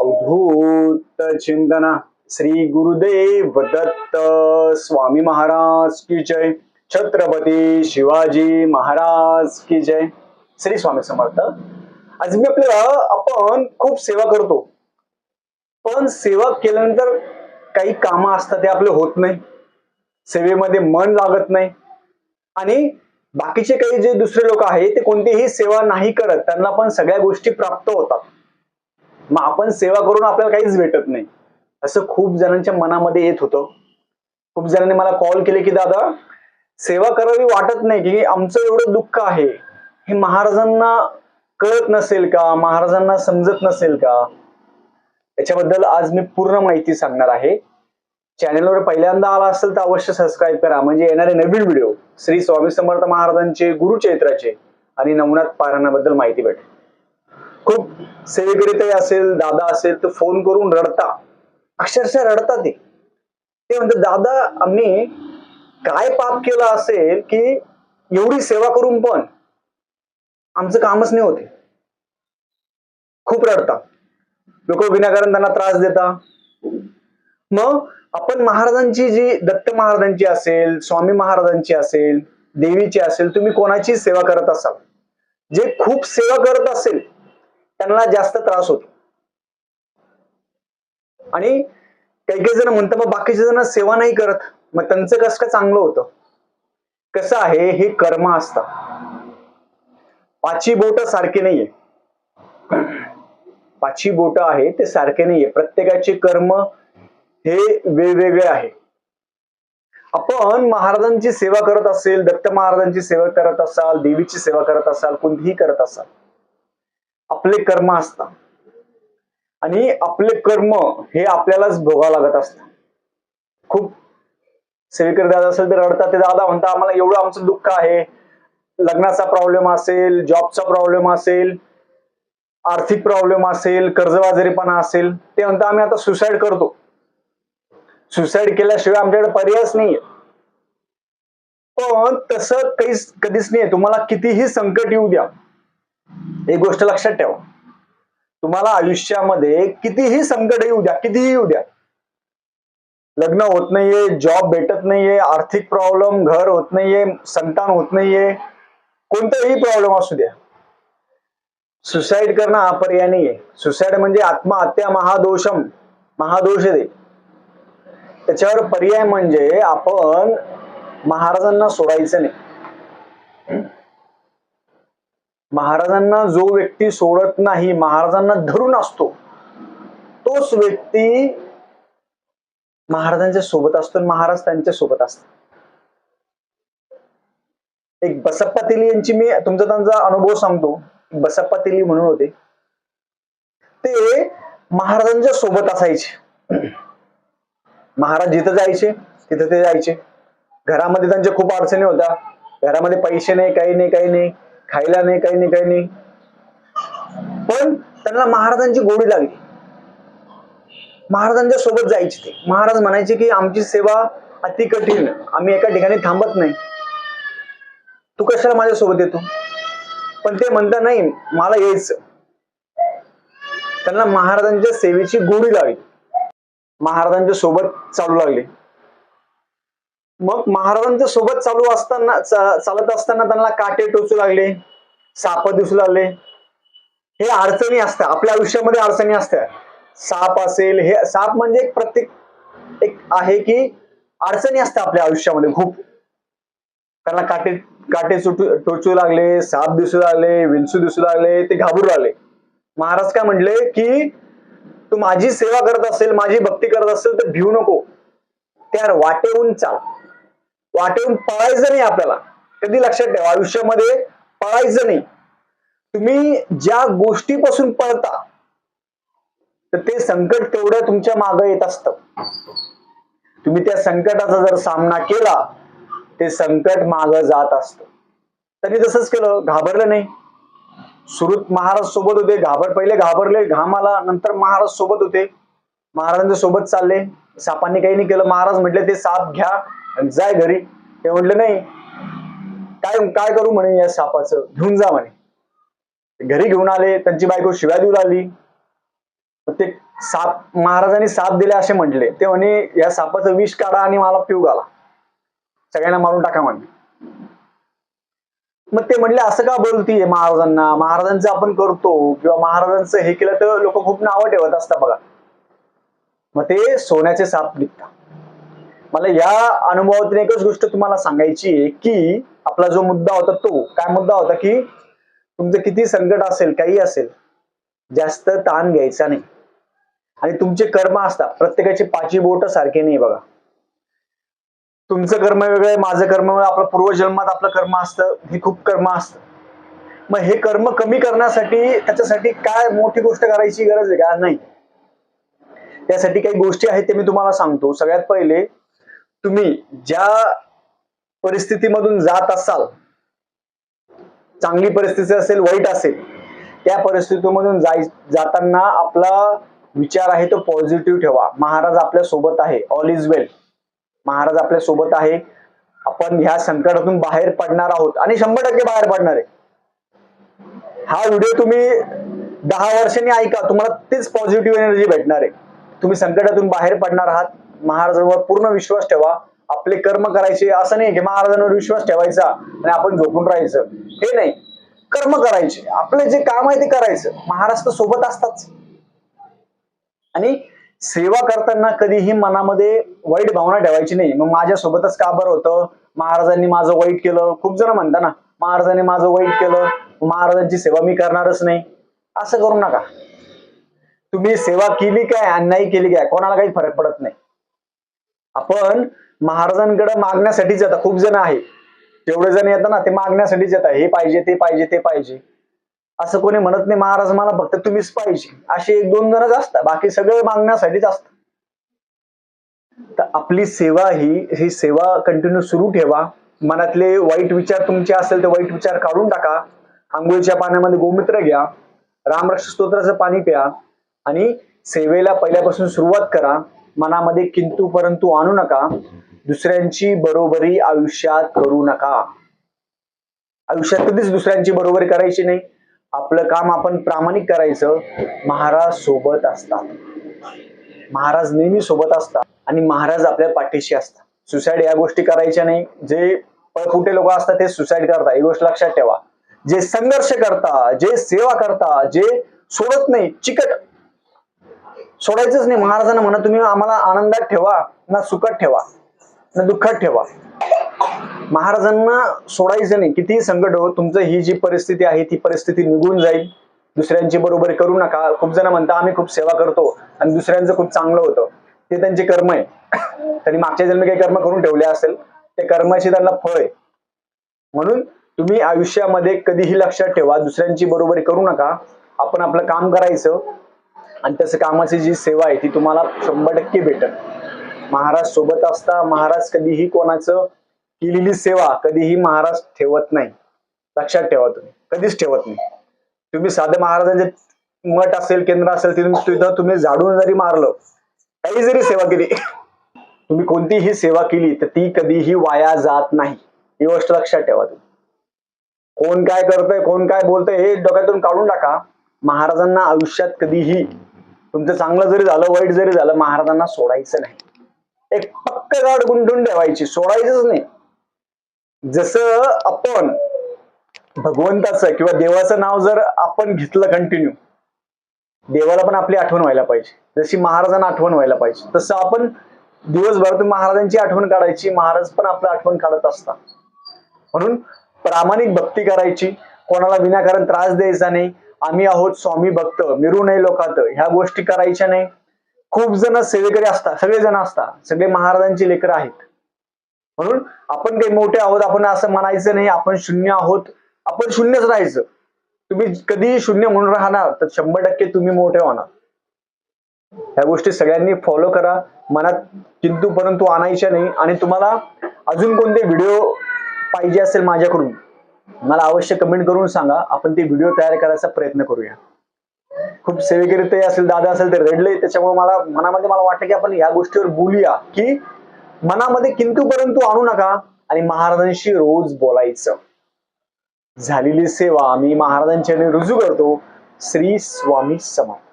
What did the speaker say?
अवधूत चिंतना. श्री गुरुदेव दत्त स्वामी महाराज की जय. छत्रपती शिवाजी महाराज की जय. श्री स्वामी समर्थ. आज मी आपल्याला आपण खूप सेवा करतो. पण सेवा केल्यानंतर काही कामं असतात ते आपले होत नाही. सेवेमध्ये मन लागत नाही. आणि बाकीचे काही जे दुसरे लोक आहेत ते कोणतीही सेवा नाही करत. त्यांना पण सगळ्या गोष्टी प्राप्त होतात. मग आपण सेवा करून आपल्याला काहीच भेटत नाही. असं खूप जणांच्या मनामध्ये येत होतं. खूप जणांनी मला कॉल केले की दादा सेवा करावी वाटत नाही की आमचं एवढं दुःख आहे. हे महाराजांना कळत नसेल का? महाराजांना समजत नसेल का? याच्याबद्दल आज मी पूर्ण माहिती सांगणार आहे. चॅनलवर पहिल्यांदा आला असेल तर अवश्य सबस्क्राईब करा. म्हणजे येणारे नवीन व्हिडिओ श्री स्वामी समर्थ महाराजांचे गुरुचैत्राचे आणि नवनाथ पारायणाबद्दल माहिती भेटेल. खूप सेवेकरीताई असेल दादा असेल तर फोन करून रडता. अक्षरशः रडतात ते. ते म्हणतात दादा आम्ही काय पाप केलं असेल की एवढी सेवा करून पण आमचं कामच नाही होते. खूप रडता. लोक विनाकारण त्यांना त्रास देता. मग आपण महाराजांची जी दत्त महाराजांची असेल स्वामी महाराजांची असेल देवीची असेल तुम्ही कोणाची सेवा करत असाल? जे खूप सेवा करत असेल त्यांना जास्त त्रास होतो. आणि काही काही जण म्हणतात मग बाकीचे जण सेवा नाही करत. मग त्यांचं कसं काय चांगलं होतं? कसं आहे? हे कर्म असतात. पाची बोट सारखे नाहीये. पाची बोट आहे ते सारखे नाहीये. प्रत्येकाचे कर्म हे वेगवेगळे आहे आपण महाराजांची सेवा करत असेल दत्त महाराजांची सेवा करत असाल देवीची सेवा करत असाल कोणतीही करत असाल आपले कर्म असतात. आणि आपले कर्म हे आपल्यालाच भोगावं लागत असतं खूप सेवेकरी दादा असेल तर रडतात ते दादा म्हणता आम्हाला एवढं आमचं दुःख आहे. लग्नाचा प्रॉब्लेम असेल जॉबचा प्रॉब्लेम असेल आर्थिक प्रॉब्लेम असेल कर्जबाजारीपणा असेल. ते म्हणता आम्ही आता सुसाईड करतो. सुसाईड केल्याशिवाय आमच्याकडे पर्यायच नाहीये. पण तसं काहीच कधीच नाही तुम्हाला कितीही संकट येऊ द्या एक गोष्ट लक्षात ठेवा. तुम्हाला आयुष्यामध्ये कितीही संकट येऊ द्या कितीही येऊ द्या. लग्न होत नाहीये जॉब भेटत नाहीये आर्थिक प्रॉब्लेम घर होत नाहीये संतान होत नाहीये कोणताही प्रॉब्लेम असू द्या. सुसाईड करणं हा पर्याय नाहीये. सुसाईड म्हणजे आत्महत्या महादोषम महादोष दे त्याच्यावर पर्याय म्हणजे आपण महाराजांना सोडायचं नाही. महाराजांना जो व्यक्ती सोडत नाही महाराजांना धरून असतो तोच व्यक्ती महाराजांच्या सोबत असतो आणि महाराज त्यांच्यासोबत असतात. एक बसप्पा तेली यांची मी तुमचा त्यांचा अनुभव सांगतो. बसप्पा तेली म्हणून होते. ते महाराजांच्या सोबत असायचे. महाराज जिथं जायचे तिथं ते जायचे. घरामध्ये त्यांच्या खूप अडचणी होत्या. घरामध्ये पैसे नाही काही नाही काही नाही. खायला नाही काही नाही काही नाही. पण त्यांना महाराजांची गोडी लागली. महाराजांच्या सोबत जायचे ते. महाराज म्हणायचे की आमची सेवा अति कठीण. आम्ही एका ठिकाणी थांबत नाही. तू कशाला माझ्या सोबत येतो? पण ते म्हणता नाही मला यायचं. त्यांना महाराजांच्या सेवेची गोडी लागली. महाराजांच्या सोबत चालू लागले. मग महाराजांच्या सोबत चालू असताना चा- चालत असताना त्यांना काटे टोचू लागले साप दिसू लागले. हे अडचणी असतात आपल्या आयुष्यामध्ये अडचणी असतात. साप असेल हे साप म्हणजे एक प्रत्येक एक आहे की अडचणी असतात आपल्या आयुष्यामध्ये खूप. त्यांना काटे काटे सुटू टोचू लागले साप दिसू लागले विंचू दिसू लागले ते घाबरू लागले. महाराज काय म्हणले की तू माझी सेवा करत असेल माझी भक्ती करत असेल तर भिवू नको. त्या वाटेहून चाल. वाटेहून पळायचं नाही आपल्याला. कधी लक्षात ठेवा आयुष्यामध्ये पळायचं नाही. तुम्ही ज्या गोष्टीपासून पळता तर ते संकट तेवढं तुमच्या मागे येत असतं. तुम्ही त्या संकटाचा जर सामना केला ते संकट माग जात असतं. त्यांनी तसंच केलं घाबरलं नाही. सुरुत महाराज सोबत होते घाबर पहिले घाबरले घाम आला नंतर महाराज सोबत होते. महाराजांच्या सोबत चालले. सापांनी काही नाही केलं. महाराज म्हटले ते साप घ्या आणि जाय घरी. ते म्हटलं नाही. काय काय करू म्हणे या सापाचं? घेऊन जा म्हणे. घरी घेऊन आले. त्यांची बायको शिव्या देऊ लागली. मग ते साप महाराजांनी साप दिले असे म्हटले. ते म्हणे या सापाचं विष काढा आणि मला पिऊ घाला. सगळ्यांना मारून टाका म्हणे. मग ते म्हणले असं का बोलतीये महाराजांना? महाराजांचं आपण करतो. किंवा महाराजांचं हे केलं तर लोक खूप नावं ठेवत असतात बघा. मग ते सोन्याचे साप निघतात. मला या अनुभवातून एकच गोष्ट तुम्हाला सांगायची आहे की आपला जो मुद्दा होता तो काय मुद्दा होता की तुमचं किती संकट असेल काही असेल जास्त ताण घ्यायचा नाही. आणि तुमचे कर्म असतात प्रत्येकाची पाची बोट सारखे नाही बघा. तुमचं कर्म वेगळं आहे माझं कर्म आपलं पूर्वजन्मात आपलं कर्म असतं हे खूप कर्म असतं. मग हे कर्म कमी करण्यासाठी त्याच्यासाठी काय मोठी गोष्ट करायची गरज आहे का? नाही. त्यासाठी काही गोष्टी आहेत ते मी तुम्हाला सांगतो. सगळ्यात पहिले तुम्ही ज्या परिस्थितीमधून जात असाल चांगली परिस्थिती असेल वाईट असेल त्या परिस्थितीमधून जाय जाताना आपला विचार आहे तो पॉझिटिव्ह ठेवा. महाराज आपल्यासोबत आहे. ऑल इज वेल महाराज आपल्यासोबत आहे. आपण ह्या संकटातून बाहेर पडणार आहोत. आणि शंभर टक्के बाहेर पडणार आहे. हा व्हिडिओ तुम्ही दहा वर्षांनी ऐका. तुम्हाला तेच पॉझिटिव्ह एनर्जी भेटणार आहे. तुम्ही संकटातून बाहेर पडणार आहात. महाराजांवर पूर्ण विश्वास ठेवा. आपले कर्म करायचे असं नाही की महाराजांवर विश्वास ठेवायचा आणि आपण झोपून राहायचं. हे नाही. कर्म करायचे. आपले जे काम आहे ते करायचं. महाराज तर सोबत असतात आणि सेवा करताना कधीही मनामध्ये वाईट भावना ठेवायची नाही. मग माझ्या सोबतच का बरं होतं? महाराजांनी माझं वाईट केलं. खूप जण म्हणता ना महाराजांनी माझं वाईट केलं. महाराजांची सेवा मी करणारच नाही. असं करू नका. तुम्ही सेवा केली काय आणि नाही केली काय? कोणाला काही फरक पडत नाही. आपण महाराजांकडे मागण्यासाठीच येतात. खूप जण आहे जेवढे जण येतात ना ते मागण्यासाठीच येतात. हे पाहिजे ते पाहिजे ते पाहिजे. असं कोणी म्हणत नाही महाराज मला फक्त तुम्हीच पाहिजे. असे एक दोन जणच असतात. बाकी सगळे मागण्यासाठीच असतात. तर आपली सेवा ही ही सेवा कंटिन्यू सुरू ठेवा. मनातले वाईट विचार तुमचे असेल तर वाईट विचार काढून टाका. आंघोळीच्या पाण्यामध्ये गोमित्र घ्या. रामरक्ष स्तोत्राचं पाणी प्या. आणि सेवेला पहिल्यापासून सुरुवात करा. मनामध्ये किंतु परंतु आणू नका. दुसऱ्यांची बरोबरी आयुष्यात करू नका. आयुष्यात कधीच दुसऱ्यांची बरोबरी करायची नाही. आपलं काम आपण प्रामाणिक करायचं. महाराज सोबत असतात. महाराज नेहमी सोबत असतात आणि महाराज आपल्या पाठीशी असतात. सुसाईड या गोष्टी करायच्या नाही. जे पळकुटे लोक असतात ते सुसाईड करतात. ही गोष्ट लक्षात ठेवा. जे संघर्ष करता जे सेवा करता जे सोडत नाही चिकट सोडायचंच नाही. महाराजांना म्हणा तुम्ही आम्हाला आनंदात ठेवा ना सुखात ठेवा ना दुःखात ठेवा. महाराजांना सोडायचं नाही. कितीही संकट हो तुमचं ही जी परिस्थिती आहे ती परिस्थिती निघून जाईल. दुसऱ्यांची बरोबरी करू नका. खूप जण म्हणता आम्ही खूप सेवा करतो आणि दुसऱ्यांचं खूप चांगलं होतं. ते त्यांचे कर्म आहे. त्यांनी मागच्या जन्मी काही कर्म करून ठेवले असेल त्या कर्माचे त्यांना फळ आहे. म्हणून तुम्ही आयुष्यामध्ये कधीही लक्षात ठेवा दुसऱ्यांची बरोबरी करू नका. आपण आपलं काम करायचं आणि तसं कामाची जी सेवा आहे ती तुम्हाला शंभर टक्के भेटेल. महाराज सोबत असता महाराज कधीही कोणाचं केलेली सेवा कधीही महाराज ठेवत नाही. लक्षात ठेवा तुम्ही. कधीच ठेवत नाही. तुम्ही साधं महाराजांचे मठ असेल केंद्र असेल तिथून तिथं तुम्ही झाडून जरी मारलं काही जरी सेवा केली तुम्ही कोणतीही सेवा केली तर ती कधीही वाया जात नाही. ही गोष्ट लक्षात ठेवा तुम्ही. कोण काय करतंय कोण काय बोलतंय हे डोक्यातून काढून टाका. महाराजांना आयुष्यात कधीही तुमचं चांगलं जरी झालं वाईट जरी झालं महाराजांना सोडायचं नाही. एक पक्क गाठ गुंडून ठेवायची सोडायचंच नाही. जसं आपण भगवंताचं किंवा देवाचं नाव जर आपण घेतलं कंटिन्यू देवाला पण आपली आठवण व्हायला पाहिजे. जशी महाराजांना आठवण व्हायला पाहिजे तसं आपण दिवसभरातून महाराजांची आठवण काढायची महाराज पण आपलं आठवण काढत असतात. म्हणून प्रामाणिक भक्ती करायची कोणाला विनाकारण त्रास द्यायचा नाही आम्ही आहोत स्वामी भक्त मिरू नये लोकात ह्या गोष्टी करायच्या नाही. खूप जण सेवेकरी असतात सगळे जण असतात सगळे महाराजांची लेकर आहेत. म्हणून आपण काही मोठे आहोत आपण असं म्हणायचं नाही आपण शून्य आहोत आपण शून्यच राहायचं. तुम्ही कधीही शून्य म्हणून राहणार तर शंभर टक्के तुम्ही मोठे होणार. ह्या गोष्टी सगळ्यांनी फॉलो करा मनात किंतु परंतु आणायच्या नाही. आणि तुम्हाला अजून कोणते व्हिडिओ पाहिजे असेल माझ्याकडून मला अवश्य कमेंट करून सांगा. आपण ते व्हिडिओ तयार करायचा प्रयत्न करूया. खूप सेवेकरी ते असेल दादा असेल ते रडले. त्याच्यामुळे मला मनामध्ये मला वाटतं की आपण या गोष्टीवर बोलूया की मनामध्ये किंतू परंतु आणू नका आणि महाराजांशी रोज बोलायचं. झालेली सेवा मी महाराजांच्या रुजू करतो. श्री स्वामी समर्थ.